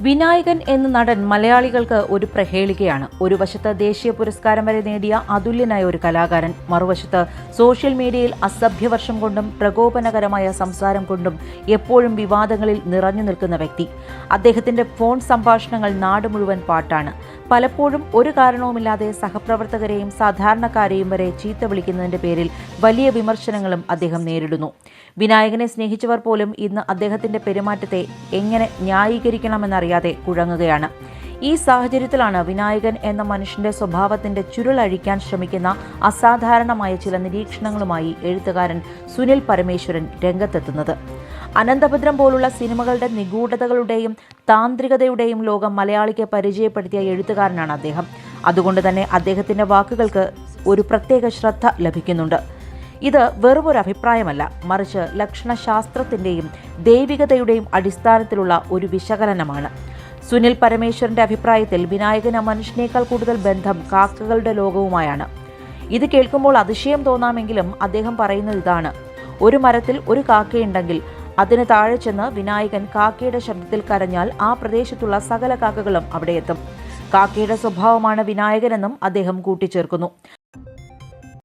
വിനായകൻ എന്ന നടൻ മലയാളികൾക്ക് ഒരു പ്രഹേളികയാണ്. ഒരു വശത്ത് ദേശീയ പുരസ്കാരം വരെ നേടിയ അതുല്യനായ ഒരു കലാകാരൻ മറുവശത്ത് സോഷ്യൽ മീഡിയയിൽ അസഭ്യവർഷം കൊണ്ടും പ്രകോപനകരമായ സംസാരം കൊണ്ടും എപ്പോഴും വിവാദങ്ങളിൽ നിറഞ്ഞു നിൽക്കുന്ന വ്യക്തി. അദ്ദേഹത്തിന്റെ ഫോൺ സംഭാഷണങ്ങൾ നാട് മുഴുവൻ പാട്ടാണ്. പലപ്പോഴും ഒരു കാരണവുമില്ലാതെ സഹപ്രവർത്തകരെയും സാധാരണക്കാരെയും വരെ ചീത്ത വിളിക്കുന്നതിന്റെ പേരിൽ വലിയ വിമർശനങ്ങളും അദ്ദേഹം നേരിടുന്നു. വിനായകനെ സ്നേഹിച്ചവർ പോലും ഇന്ന് അദ്ദേഹത്തിന്റെ പെരുമാറ്റത്തെ എങ്ങനെ ന്യായീകരിക്കണമെന്നറിയാതെ കുഴങ്ങുകയാണ്. ഈ സാഹചര്യത്തിലാണ് വിനായകൻ എന്ന മനുഷ്യന്റെ സ്വഭാവത്തിന്റെ ചുരുളഴിക്കാൻ ശ്രമിക്കുന്ന അസാധാരണമായ ചില നിരീക്ഷണങ്ങളുമായി എഴുത്തുകാരൻ സുനിൽ പരമേശ്വരൻ രംഗത്തെത്തുന്നത്. അനന്തഭദ്രം പോലുള്ള സിനിമകളുടെ നിഗൂഢതകളുടെയും താന്ത്രികതയുടെയും ലോകം മലയാളിക്ക് പരിചയപ്പെടുത്തിയ എഴുത്തുകാരനാണ് അദ്ദേഹം. അതുകൊണ്ട് തന്നെ അദ്ദേഹത്തിന്റെ വാക്കുകൾക്ക് ഒരു പ്രത്യേക ശ്രദ്ധ ലഭിക്കുന്നുണ്ട്. ഇത് വെറുമൊരു അഭിപ്രായമല്ല മറിച്ച് ലക്ഷണശാസ്ത്രത്തിന്റെയും ദൈവികതയുടെയും അടിസ്ഥാനത്തിലുള്ള ഒരു വിശകലനമാണ്. സുനിൽ പരമേശ്വരന്റെ അഭിപ്രായത്തിൽ വിനായകന് മനുഷ്യനേക്കാൾ കൂടുതൽ ബന്ധം കാക്കകളുടെ ലോകവുമായാണ്. ഇത് കേൾക്കുമ്പോൾ അതിശയം തോന്നാമെങ്കിലും അദ്ദേഹം പറയുന്നത് ഇതാണ്. ഒരു മരത്തിൽ ഒരു കാക്കയുണ്ടെങ്കിൽ അതിന് താഴെ ചെന്ന് വിനായകൻ കാക്കയുടെ ശബ്ദത്തിൽ കരഞ്ഞാൽ ആ പ്രദേശത്തുള്ള സകല കാക്കകളും അവിടെയെത്തും കാക്കയുടെ സ്വഭാവമാണ് വിനായകനെന്നും അദ്ദേഹം കൂട്ടിച്ചേർക്കുന്നു.